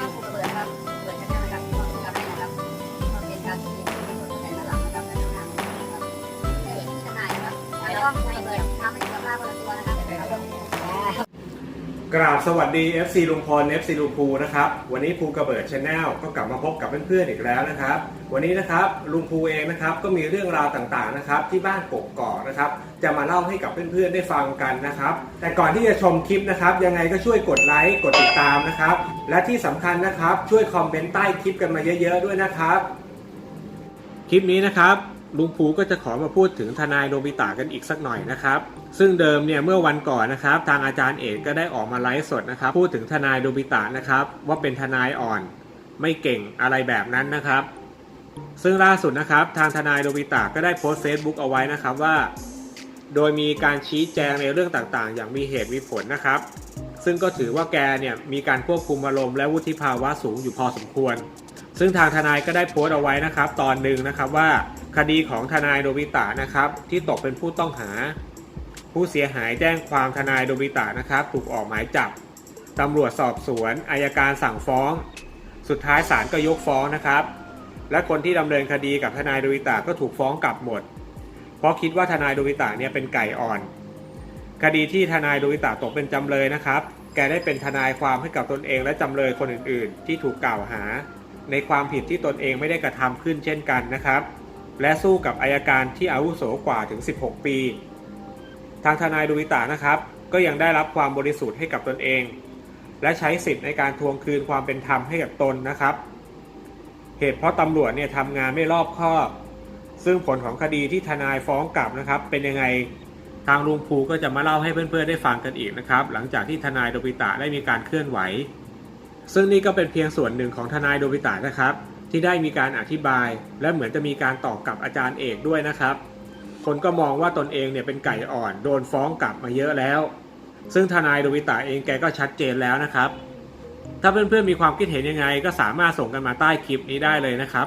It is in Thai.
ช่องภูกระเบือครับ เปิดชแนลนะครับขอบคุณครับนะครับเป็นการที่มีคนสนใจมาหลังนะครับและทำงานนะครับนี่ทนายนะครับแล้วก็ภูกระเบือทำให้สุขภาพคนตัวนะครับ กราบสวัสดี FC ลุงพล FC ลุงภูนะครับ วันนี้ภูกระเบิดชาแนลก็กลับมาพบกับเพื่อนๆอีกแล้วนะครับ วันนี้นะครับลุงภูเองนะครับก็มีเรื่องราวต่างๆนะครับที่บ้านกกอกนะครับ จะมาเล่าให้กับเพื่อนๆได้ฟังกันนะครับ แต่ก่อนที่จะชมคลิปนะครับ ยังไงก็ช่วยกดไลค์กดติดตามนะครับ และที่สำคัญนะครับช่วยคอมเมนต์ใต้คลิปกันมาเยอะ ๆ ด้วยนะครับ คลิปนี้นะครับ ลุงภูก็จะขอมาพูดถึงทนายโนบิตะกันอีกสักหน่อยนะครับ ซึ่งเดิมเนี่ยเมื่อวันก่อนนะครับ ทางอาจารย์เอกก็ได้ออกมาไลฟ์สดนะครับ พูดถึงทนายโนบิตะนะครับ ว่าเป็นทนายอ่อน ไม่เก่งอะไรแบบนั้นนะครับ ซึ่งล่าสุดนะครับ ทางทนายโนบิตะก็ได้โพสต์เฟซบุ๊กเอาไว้นะครับว่า โดยมีการชี้แจงในเรื่องต่างๆ อย่างมีเหตุมีผลนะครับ ซึ่งก็ถือว่าแกเนี่ยมีการควบคุมอารมณ์และวุฒิภาวะสูงอยู่พอสมควร ซึ่งทางทนายก็ได้โพสต์เอาไว้นะครับ ตอนหนึ่งนะครับว่า คดีของทนายโดบิตะนะครับ ที่ตกเป็นผู้ต้องหา ผู้เสียหายแจ้งความทนายโดบิตะนะครับ ถูกออกหมายจับตำรวจสอบสวนอายการสั่งฟ้อง สุดท้ายศาลก็ยกฟ้องนะครับ และคนที่ดำเนินคดีกับทนายโดบิตะก็ถูกฟ้องกลับหมด เพราะคิดว่าทนายโดบิตะเนี่ยเป็นไก่อ่อน คดีที่ทนายโดบิตะตกเป็นจำเลยนะครับ แกได้เป็นทนายความให้กับตนเองและจำเลยคนอื่น ๆ ที่ถูกกล่าวหา ในความผิดที่ตนเองไม่ได้กระทำขึ้นเช่นกันนะครับ และสู้กับอายการที่อาวุโสกว่าถึง 16 ปี ทางทนายดูวิตานะครับ ก็ยังได้รับความบริสุทธิ์ให้กับตนเอง และใช้สิทธิ์ในการทวงคืนความเป็นธรรมให้กับตนนะครับ เหตุเพราะตำรวจเนี่ยทำงานไม่รอบคอบ ซึ่งผลของคดีที่ทนายฟ้องกลับนะครับ เป็นยังไงทางลุงภูก็จะมาเล่าให้เพื่อนๆได้ฟังกันอีกนะครับ หลังจากที่ทนายโดบิตะได้มีการเคลื่อนไหว ซึ่งนี่ก็เป็นเพียงส่วนหนึ่งของทนายโดบิตะนะครับ ที่ได้มีการอธิบาย และเหมือนจะมีการตอบกับอาจารย์เอกด้วยนะครับ คนก็มองว่าตนเองเนี่ยเป็นไก่อ่อนโดนฟ้องกลับมาเยอะแล้ว ซึ่งทนายดวิตาเองแกก็ชัดเจนแล้วนะครับ ถ้าเพื่อนๆมีความคิดเห็นยังไง ก็สามารถส่งกันมาใต้คลิปนี้ได้เลยนะครับ